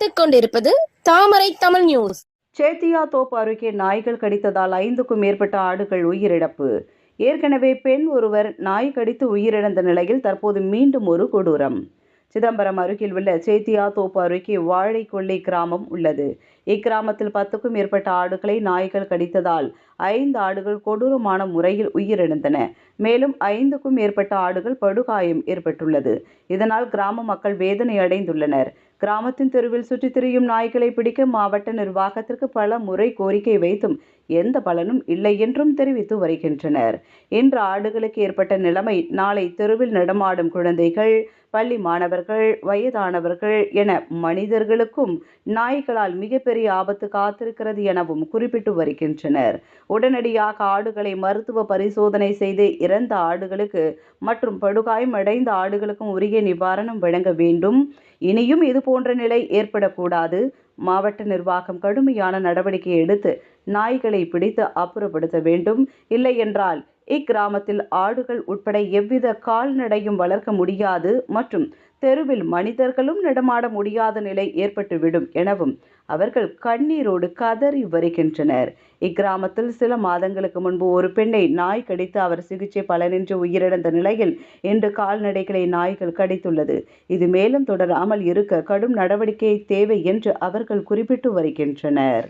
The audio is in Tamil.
பார்த்துக் கொண்டிருப்பது தாமரை தமிழ் நியூஸ் சேத்தியா தோப்பு அருகே நாய்கள் கடித்ததால் ஐந்துக்கும் மேற்பட்ட ஆடுகள் உயிரிழப்பு. ஏற்கனவே பெண் ஒருவர் நாய் கடித்து உயிரிழந்த நிலையில் தற்போது மீண்டும் ஒரு கொடூரம். சிதம்பரம் அருகில் உள்ள சேத்தியாத்தோப்பு அருகே வாழைக்கொள்ளை கிராமம் உள்ளது. இக்கிராமத்தில் பத்துக்கும் மேற்பட்ட ஆடுகளை நாய்கள் கடித்ததால் ஐந்து ஆடுகள் கொடூரமான முறையில் உயிரிழந்தன. மேலும் ஐந்துக்கும் மேற்பட்ட ஆடுகள் படுகாயம் ஏற்பட்டுள்ளது. இதனால் கிராம மக்கள் வேதனை அடைந்துள்ளனர். கிராமத்தின் தெருவில் சுற்றித் திரியும் நாய்களை பிடிக்க மாவட்ட நிர்வாகத்திற்கு பல முறை கோரிக்கை வைத்தும் எந்த பலனும் இல்லை என்றும் தெரிவித்து வருகின்றனர். இன்று ஆடுகளுக்கு ஏற்பட்ட நிலைமை நாளை தெருவில் நடமாடும் குழந்தைகள் பள்ளி மாணவர்கள் வயதானவர்கள் என மனிதர்களுக்கும் நாய்களால் மிகப்பெரிய ஆபத்து காத்திருக்கிறது எனவும் குறிப்பிட்டு வருகின்றனர். உடனடியாக ஆடுகளை மருத்துவ பரிசோதனை செய்து இறந்த ஆடுகளுக்கு மற்றும் படுகாயம் அடைந்த ஆடுகளுக்கும் உரிய நிவாரணம் வழங்க வேண்டும். இனியும் இது போன்ற நிலை ஏற்படக்கூடாது. மாவட்ட நிர்வாகம் கடுமையான நடவடிக்கை எடுத்து நாய்களை பிடித்து அப்புறப்படுத்த வேண்டும். இல்லை என்றால் இக்கிராமத்தில் ஆடுகள் உட்பட எவ்வித கால்நடையும் வளர்க்க முடியாது மற்றும் தெருவில் மனிதர்களும் நடமாட முடியாத நிலை ஏற்பட்டுவிடும் எனவும் அவர்கள் கண்ணீரோடு கதறி வருகின்றனர். இக்கிராமத்தில் சில மாதங்களுக்கு முன்பு ஒரு பெண்ணை நாய் கடித்து அவர் சிகிச்சை பலனின்றி உயிரிழந்த நிலையில் இன்று கால்நடைகளை நாய்கள் கடித்துள்ளது. இது மேலும் தொடராமல் இருக்க கடும் நடவடிக்கை தேவை என்று அவர்கள் குறிப்பிட்டு வருகின்றனர்.